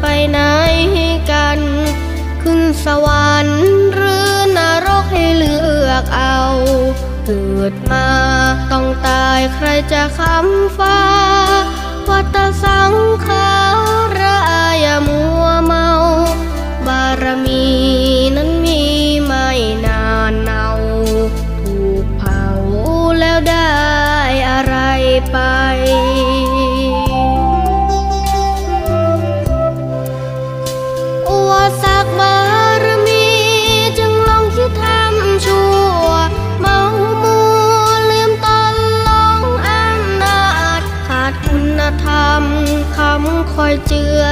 ไปไหนกัน ขึ้นสวรรค์หรือนรกให้เลือกเอา เกิดมาต้องตายใครจะคำฟ้า วัตสังขาระยามัวเมา บารมีนั้นมีไม่นานเนาถูกเผาแล้วได้อะไรไป คอยเจือ